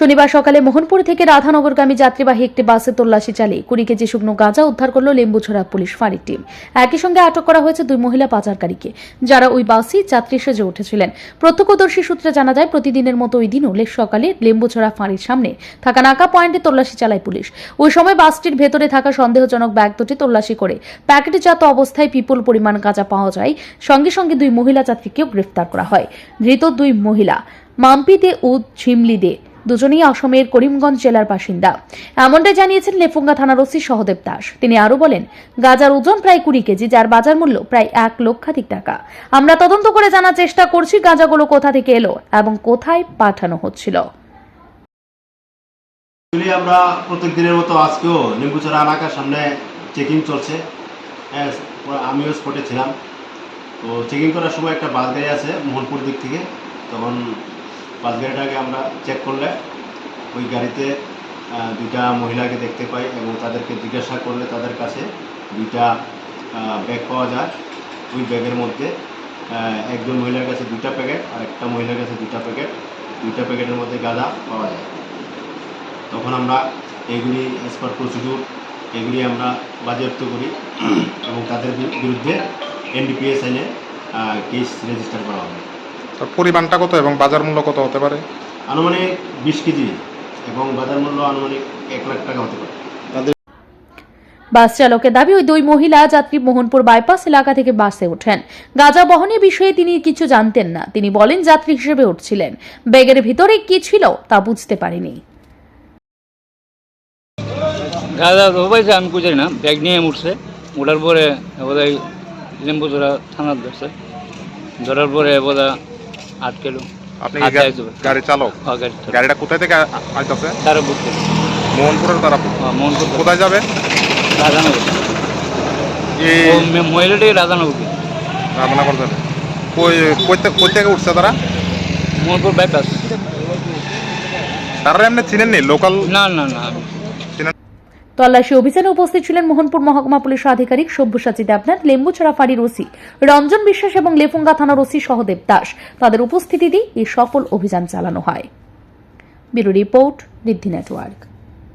শনিবার সকালে মোহনপুর থেকে রাধানগরগামী যাত্রীবাহী একটি বাসে তল্লাশি চালিয়ে কুড়ি কেজি শুকনো গাঁজা উদ্ধার করল লেম্বুছড়া পুলিশ ফাঁড়ির টিম। একই সঙ্গে আটক করা হয়েছে দুই মহিলা পাচারকারীকে, যারা ওই বাসেই যাত্রী সেজে উঠেছিলেন। প্রত্যক্ষদর্শী সূত্রে জানা যায়, প্রতিদিনের মতো ওই দিনও সকালে লেম্বুছড়া ফাঁড়ির সামনে থাকা নাকা পয়েন্টে তল্লাশি চালায় পুলিশ। ওই সময় বাসটির ভেতরে থাকা সন্দেহজনক ব্যাগ দুটি তল্লাশি করে প্যাকেটজাত অবস্থায় বিপুল পরিমাণ গাঁজা পাওয়া যায়। সঙ্গে সঙ্গে দুই মহিলা যাত্রীকেও গ্রেফতার করা হয়। ধৃত দুই মহিলা মাম্পি দে ও ঝিমলি দে দুজনেই অসমের করিমগঞ্জ জেলার বাসিন্দা। এমনটাই জানিয়েছেন লেফুঙ্গা থানার ওসি সহদেব দাস। তিনি আরও বলেন, গাজার ওজন প্রায় কুড়ি কেজি, যার বাজার মূল্য প্রায় এক লক্ষাধিক টাকা। আমরা তদন্ত করে জানার চেষ্টা করছি গাঁজাগুলো কোথা থেকে এলো এবং কোথায় পাঠানো হচ্ছিল। আমরা প্রত্যেক দিনের মতো আজকেও নিম্বুচড়া এলাকার সামনে চেকিং চলছে। হ্যাঁ আমিও স্পটে ছিলাম। তো চেকিং করার সময় একটা বাস গাড়ি আছে মোহনপুর দিক থেকে। তখন বাস গাড়িটাকে আমরা চেক করলে ওই গাড়িতে দুইটা মহিলাকে দেখতে পাই এবং তাদেরকে জিজ্ঞাসা করলে তাদের কাছে দুইটা ব্যাগ পাওয়া যায়। ওই ব্যাগের মধ্যে একজন মহিলার কাছে দুইটা প্যাকেট আর একটা মহিলার কাছে দুইটা প্যাকেট দুইটা প্যাকেটের মধ্যে গাঁজা পাওয়া যায়। তখন আমরা এগুলি অ্যাজ পার প্রসিডিউর এগুলি আমরা বাজেয়াপ্ত করি এবং তাদের বিরুদ্ধে এনডিপিএস আইনে কেস রেজিস্টার করা হবে। তার পরিমাণটা কত এবং বাজার মূল্য কত হতে পারে? আনুমানিক বিশ কেজি এবং বাজার মূল্য আনুমানিক এক লাখ টাকা হতে পারে। বাস চালকের দাবি ওই দুই মহিলা যাত্রী মোহনপুর বাইপাস এলাকা থেকে বাসে ওঠেন। গাঁজা বহনের বিষয়ে তিনি কিছু জানতেন না। তিনি বলেন যাত্রী হিসেবে উঠছিলেন। ব্যাগের ভিতরে কি ছিল তা বুঝতে পারিনি। গাঁজা তো পাইছে আমি বুঝি না। ব্যাগ নিয়ে উঠছে। ওঠার পরে বোধহয় থানার ধরছে। ধরার পরে বোধহয় আটকেলো আপনি কি আচ্ছা, গা- আচ্ছা। গাড়ি চালক? হ্যাঁ, গাড়ি গাড়িটা কোথায় থেকে আ- আইতাছে? তারা বুঝতে মোহনপুরের তারাপুর? মন করতে কোথায় যাবে? রাধানগর। এই ও মে- মহিলাটাই রাধানগর রান্না করতে কই থেকে- থেকে উঠছে তারা? মোহনপুর বাইপাস তারা এমনি চিনেননি? লোকাল না না না তল্লাশি অভিযানে উপস্থিত ছিলেন মোহনপুর মহকুমা পুলিশ আধিকারিক সব্যসাচী দেবনাথ, লেম্বুছড়া ফাঁড়ির ওসি রঞ্জন বিশ্বাস এবং লেফুঙ্গা থানার ওসি সহদেব দাস। তাদের উপস্থিতি দিয়ে এই সফল অভিযান চালানো হয়। Bureau report network.